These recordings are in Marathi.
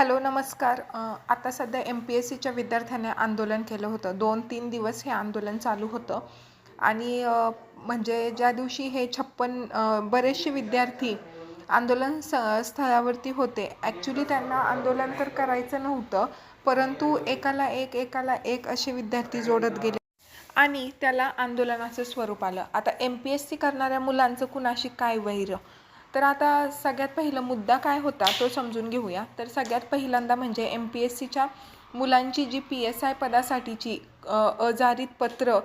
हॅलो नमस्कार. आता सध्या एम पी एस सीच्या विद्यार्थ्याने आंदोलन केलं होतं. दोन तीन दिवस हे आंदोलन चालू होतं. आणि म्हणजे ज्या दिवशी हे छप्पन बरेचसे विद्यार्थी आंदोलन स स्थळावरती होते ॲक्च्युली त्यांना आंदोलन तर करायचं नव्हतं परंतु एकाला एक एकाला एक असे विद्यार्थी जोडत गेले. आणि त्याला आंदोलनाचं स्वरूप आलं. आता एम पी एस सी करणाऱ्या मुलांचं कुणाशी काय वैर? तर आता सगळ्यात पहिला मुद्दा काय होता तो समजून घेऊया. तर सगळ्यात पहिल्यांदा म्हणजे एम पी एस सीच्या मुलांची जी पी एस आय पदासाठीची अजारित पत्र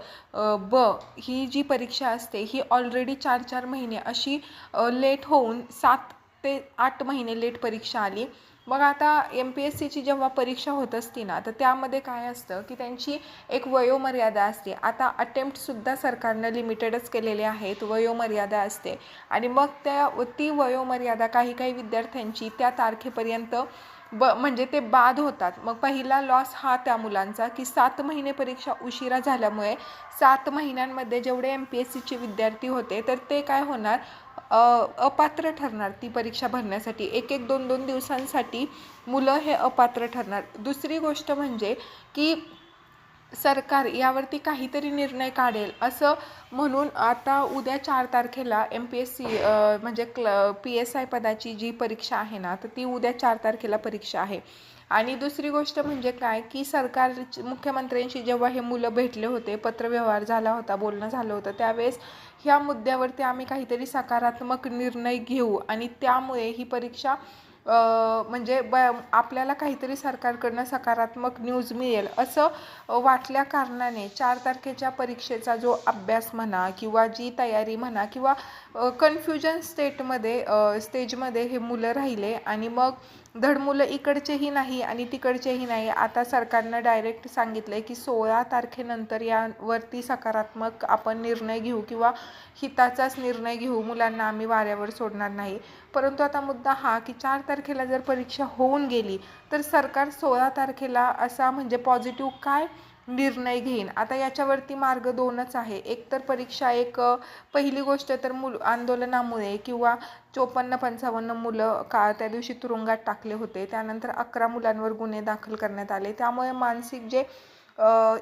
ब ही जी परीक्षा असते ही ऑलरेडी चार चार महिने अशी लेट होऊन सात ते आठ महिने लेट परीक्षा आली. मग आता एम पी एस सीची जेव्हा परीक्षा होत असते ना तर त्यामध्ये काय असतं की त्यांची एक वयोमर्यादा असते. आता अटेम्प्टसुद्धा सरकारनं लिमिटेडच केलेले आहेत वयोमर्यादा असते. आणि मग त्या ती वयोमर्यादा काही काही विद्यार्थ्यांची त्या तारखेपर्यंत ब म्हणजे ते बाद होतात. मग पहिला लॉस हा त्या मुलांचा की सात महिने परीक्षा उशिरा झाल्यामुळे सात महिन्यांमध्ये जेवढे एम पी एस सीचे विद्यार्थी होते तर ते काय होणार? अपात्र ठरणार ती परीक्षा भरण्यासाठी. एक एक दोन दोन दिवसांसाठी मुलं हे अपात्र ठरणार. दुसरी गोष्ट म्हणजे की सरकार यावरती काहीतरी निर्णय काढेल असं म्हणून आता उद्या चार तारखेला एम पी एस सी म्हणजे क्ल पी एस आय पदाची जी परीक्षा आहे ना तर ती उद्या चार तारखेला परीक्षा आहे. आणि दुसरी गोष्ट म्हणजे काय की सरकार मुख्यमंत्र्यांशी जेव्हा हे मुलं भेटले होते पत्रव्यवहार झाला होता बोलणं झालं होतं त्यावेळेस ह्या मुद्द्यावरती आम्ही काहीतरी सकारात्मक निर्णय घेऊ आणि त्यामुळे ही परीक्षा म्हणजे ब आपल्याला काहीतरी सरकारकडनं सकारात्मक न्यूज मिळेल असं वाटल्या कारणाने चार तारखेच्या परीक्षेचा जो अभ्यास म्हणा किंवा जी तयारी म्हणा किंवा कन्फ्युजन स्टेटमध्ये स्टेजमध्ये हे मुलं राहिले आणि मग धडमुलं इकडचेही नाही आणि तिकडचेही नाही. आता सरकारनं डायरेक्ट सांगितलं आहे की सोळा तारखेनंतर यावरती सकारात्मक आपण निर्णय घेऊ किंवा हिताचाच निर्णय घेऊ. मुलांना आम्ही वाऱ्यावर सोडणार नाही. परंतु आता मुद्दा हा की चार तारखेला जर परीक्षा होऊन गेली तर सरकार सोळा तारखेला असा म्हणजे पॉझिटिव्ह काय निर्णय घेईन. आता याच्यावरती मार्ग दोनच आहे. एकतर परीक्षा एक पहिली गोष्ट तर मुल आंदोलनामुळे किंवा चोपन्न पंचावन्न मुलं का त्या दिवशी तुरुंगात टाकले होते. त्यानंतर अकरा मुलांवर गुन्हे दाखल करण्यात आले. त्यामुळे मानसिक जे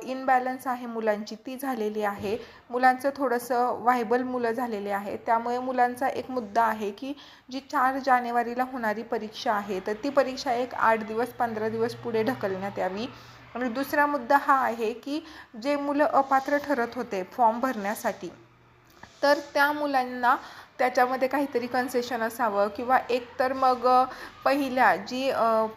इनबॅलन्स आहे मुलांची ती झालेली आहे. मुलांचं थोडंसं व्हायबल मुलं झालेले आहे त्यामुळे मुलांचा एक मुद्दा आहे की जी चार जानेवारीला होणारी परीक्षा आहे तर ती परीक्षा एक आठ दिवस पंधरा दिवस पुढे ढकलण्यात यावी. आणि दुसरा मुद्दा हा आहे की जे मुलं अपात्र ठरत होते फॉर्म भरण्यासाठी तर त्या मुलांना त्याच्यामध्ये काहीतरी कन्सेशन असावं किंवा एक तर मग पहिल्या जी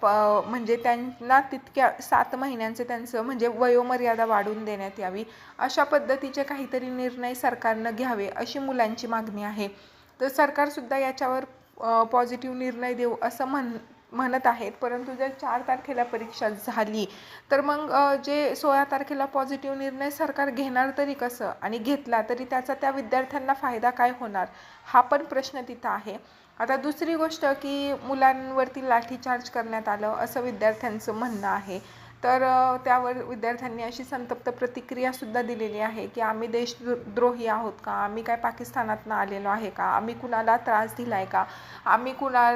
प म्हणजे त्यांना तितक्या सात महिन्यांचे त्यांचं म्हणजे वयोमर्यादा वाढवून देण्यात यावी अशा पद्धतीचे काहीतरी निर्णय सरकारनं घ्यावे अशी मुलांची मागणी आहे. तर सरकारसुद्धा याच्यावर पॉझिटिव्ह निर्णय देऊ असं म्हण म्हणत आहेत. परंतु जर चार तारखेला परीक्षा झाली तर मग जे सोळा तारखेला पॉझिटिव्ह निर्णय सरकार घेणार तरी कसं? आणि घेतला तरी त्याचा त्या विद्यार्थ्यांना फायदा काय होणार? हा पण प्रश्न तिथं आहे. आता दुसरी गोष्ट की मुलांवरती लाठीचार्ज करण्यात आलं असं विद्यार्थ्यांचं म्हणणं आहे. तर त्यावर विद्यार्थ्यांनी अशी संतप्त प्रतिक्रियासुद्धा दिलेली आहे की आम्ही देशद्रोही आहोत का? आम्ही काय पाकिस्तानातनं आलेलो आहे का? आम्ही कुणाला त्रास दिला आहे का? आम्ही कुणा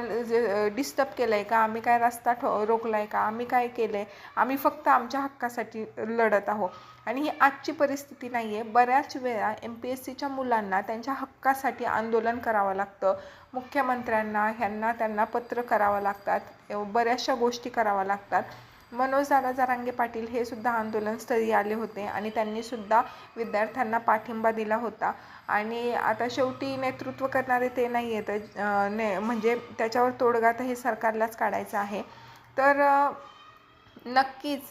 डिस्टर्ब केलं आहे का? आम्ही काय रस्ता ठो रोखला आहे का? आम्ही काय केलं आहे आम्ही फक्त आमच्या हक्कासाठी लढत आहोत. आणि ही आजची परिस्थिती नाही आहे बऱ्याच वेळा एम पी एस सीच्या मुलांना त्यांच्या हक्कासाठी आंदोलन करावं लागतं. मुख्यमंत्र्यांना ह्यांना त्यांना पत्र करावं लागतात. बऱ्याचशा गोष्टी कराव्या लागतात. मनोज दादा जारांगे पाटील हे सुद्धा आंदोलनस्थळी आले होते आणि त्यांनी सुद्धा विद्यार्थ्यांना पाठिंबा दिला होता. आणि आता शेवटी नेतृत्व करणारे ते नाही आहेत. ने म्हणजे त्याच्यावर तोडगा तर हे सरकारलाच काढायचं आहे. तर नक्कीच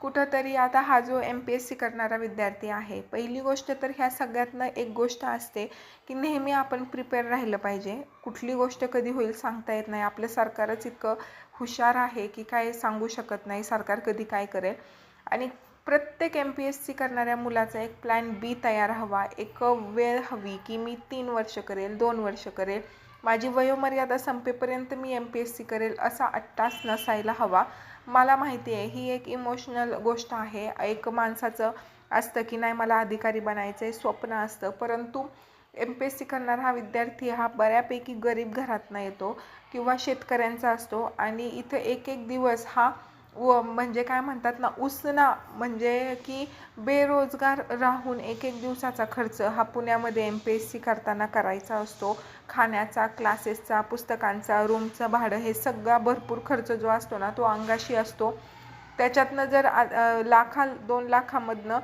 कुठंतरी आता हा जो एम पी एस सी करणारा विद्यार्थी आहे पहिली गोष्ट तर ह्या सगळ्यातनं एक गोष्ट असते की नेहमी आपण प्रिपेअर राहिलं पाहिजे. कुठली गोष्ट कधी होईल सांगता येत नाही. आपलं सरकारच इतकं हुशार आहे की काय सांगू शकत नाही सरकार कधी काय करेल. आणि प्रत्येक एम पी एस सी करणाऱ्या मुलाचा एक प्लॅन बी तयार हवा एक वेळ हवी की मी तीन वर्ष करेल दोन वर्ष करेल. माझी वयोमर्यादा संपेपर्यंत मी एम पी एस सी करेल असा अट्टास नसायला हवा. मला माहिती आहे ही एक इमोशनल गोष्ट आहे. एक माणसाचं असतं की नाही मला अधिकारी बनायचं आहे स्वप्न असतं. परंतु एम पी एस सी करणारा हा विद्यार्थी हा बऱ्यापैकी गरीब घरातनं येतो किंवा शेतकऱ्यांचा असतो. आणि इथं एक एक दिवस हा व म्हणजे काय म्हणतात ना उसना म्हणजे की बेरोजगार राहून एक एक दिवसाचा खर्च हा पुण्यामध्ये एम पी एस सी करताना करायचा असतो. खाण्याचा क्लासेसचा पुस्तकांचा रूमचं भाडं हे सगळा भरपूर खर्च जो असतो ना तो अंगाशी असतो. त्याच्यातनं जर आ- लाखा दोन लाखामधनं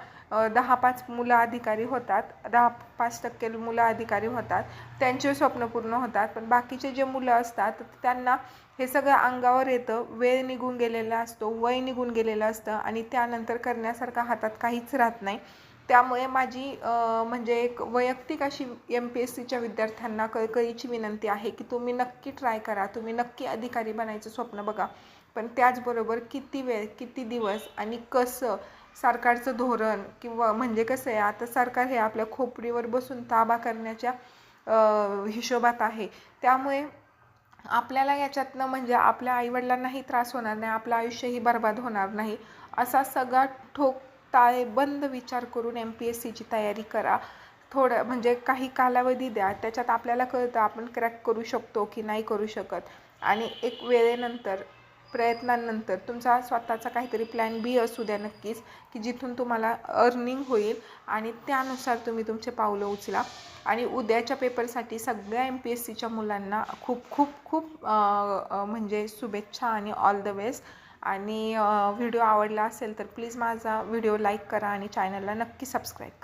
दहा पाच मुलं अधिकारी होतात. दहा पाच टक्के मुलं अधिकारी होतात. त्यांचे स्वप्न पूर्ण होतात. पण बाकीचे जे मुलं असतात त्यांना हे सगळं अंगावर येतं. वेळ निघून गेलेला असतो वय निघून गेलेलं असतं आणि त्यानंतर करण्यासारखं हातात काहीच राहत नाही. त्यामुळे माझी म्हणजे एक वैयक्तिक अशी एम पी एस सीच्या विद्यार्थ्यांना कळकळीची विनंती आहे की तुम्ही नक्की ट्राय करा. तुम्ही नक्की अधिकारी बनायचं स्वप्न बघा. पण त्याचबरोबर किती वेळ किती दिवस आणि कसं सरकारचं धोरण किंवा म्हणजे कसं आहे आता सरकार हे आपल्या खोपडीवर बसून ताबा करण्याच्या हिशोबात आहे. त्यामुळे आपल्याला याच्यातनं म्हणजे आपल्या आईवडिलांनाही त्रास होणार नाही आपलं आयुष्यही बर्बाद होणार नाही असा सगळा ठोक ताळेबंद विचार करून एम पी एस सीची तयारी करा. थोडं म्हणजे काही कालावधी द्या त्याच्यात आपल्याला कळतं आपण क्रॅक करू शकतो की नाही करू शकत. आणि एक वेळेनंतर प्रयत्नांनंतर तुमचा स्वतःचा काहीतरी प्लॅन बी असू द्या नक्कीच की जिथून तुम्हाला अर्निंग होईल आणि त्यानुसार तुम्ही तुमचे पावलं उचला. आणि उद्याच्या पेपरसाठी सगळ्या एम पी एस सीच्या मुलांना खूप खूप खूप म्हणजे शुभेच्छा आणि ऑल द बेस्ट आणि व्हिडिओ आवडला असेल तर प्लीज माझा व्हिडिओ लाईक करा आणि चॅनलला नक्की सबस्क्राईब करा.